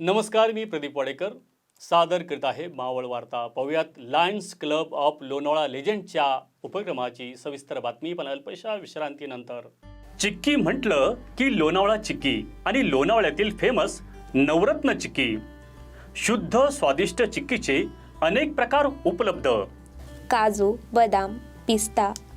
नमस्कार मी प्रदीप वाडेकर. सादर करीत आहे मावळ वार्ता. पाहूयात लायन्स क्लब ऑफ लोणावळा लेजंडच्या उपक्रमाची सविस्तर बातमी पण अल्पशा विश्रांतीनंतर. चिक्की म्हटलं की लोणावळा चिक्की आणि लोणावळ्यातील फेमस नवरत्न चिक्की. शुद्ध स्वादिष्ट चिक्कीचे अनेक प्रकार उपलब्ध. काजू बदाम पिस्ता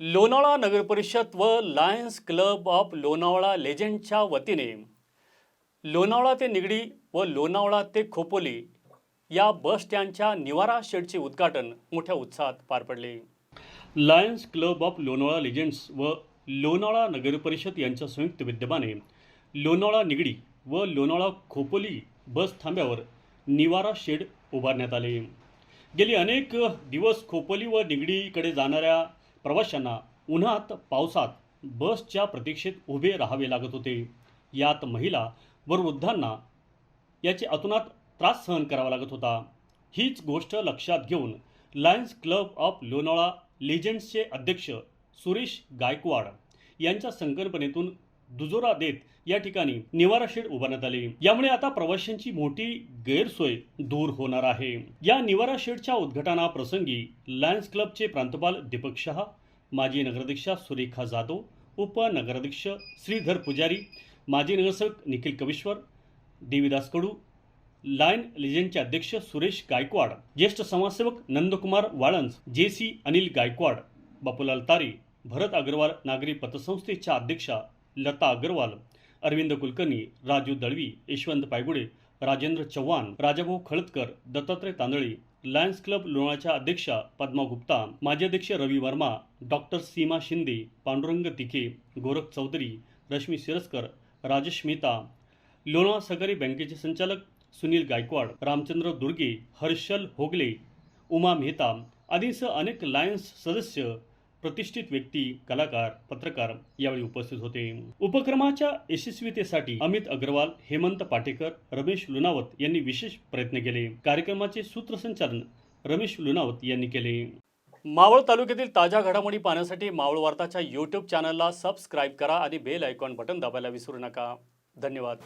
लोणावळा नगरपरिषद व लायन्स क्लब ऑफ लोणावळा लेजंडच्या वतीने लोणावळा ते निगडी व लोणावळा ते खोपोली या बस स्टँडच्या निवारा शेडचे उद्घाटन मोठ्या उत्साहात पार पडले. Lions Club of Lonavala legends व लोणावळा नगरपरिषद यांच्या संयुक्त विद्यमाने लोणावळा निगडी व लोणावळा खोपोली बस थांब्यावर निवारा शेड उभारण्यात आले. गेली अनेक दिवस खोपोली व निगडीकडे जाणाऱ्या प्रवाशांना उन्हात पावसात बसच्या प्रतीक्षेत उभे राहावे लागत होते. यात महिला व वृद्धांना याचे अतुनात त्रास सहन करावा लागत होता. हीच गोष्ट लक्षात घेऊन लायन्स क्लब ऑफ लोणावळा लिजंड्सचे अध्यक्ष सुरेश गायकवाड यांच्या संकल्पनेतून दुजोरा देत या ठिकाणी निवारा शेड उभारण्यात आले. यामुळे आता प्रवाशांची मोठी गैरसोय दूर होणार आहे. या निवारा शेडच्या उद्घाटनाप्रसंगी लायन्स क्लबचे प्रांतपाल दीपक शहा माजी नगराध्यक्षा सुरेखा जाधव उपनगराध्यक्ष श्रीधर पुजारी माजी नगरसेवक निखिल कविश्वर देवीदास कडू लायन लिजेंडचे अध्यक्ष सुरेश गायकवाड ज्येष्ठ समाजसेवक नंदकुमार वाळंज जे सी अनिल गायकवाड बापूलाल तारी भरत अग्रवाल नागरी पतसंस्थेच्या अध्यक्षा लता अग्रवाल अरविंद कुलकर्णी राजू दळवी यशवंत पायगुडे राजेंद्र चव्हाण राजाभाऊ खळदकर दत्तात्रय तांदळे लायन्स क्लब लोणाच्या अध्यक्षा पद्मा गुप्ता माजी अध्यक्ष रवी वर्मा डॉक्टर सीमा शिंदे पांडुरंग तिखे गोरख चौधरी रश्मी सिरस्कर राजेश मेहता लोणावळा सहकारी बँकेचे संचालक सुनील गायकवाड रामचंद्र दुर्गे हर्षल होगले उमा मेहता आदींसह अनेक लायन्स सदस्य प्रतिष्ठित व्यक्ती कलाकार पत्रकार यावेळी उपस्थित होते. उपक्रमाच्या यशस्वीतेसाठी अमित अग्रवाल हेमंत पाटेकर रमेश लुनावत यांनी विशेष प्रयत्न केले. कार्यक्रमाचे सूत्रसंचालन रमेश लुनावत यांनी केले. मावळ तालुक्यातील ताज्या घडामोडी पाहण्यासाठी मावळ वार्ताच्या यूट्यूब चॅनलला सबस्क्राईब करा आणि बेल आयकॉन बटन दाबायला विसरू नका. धन्यवाद.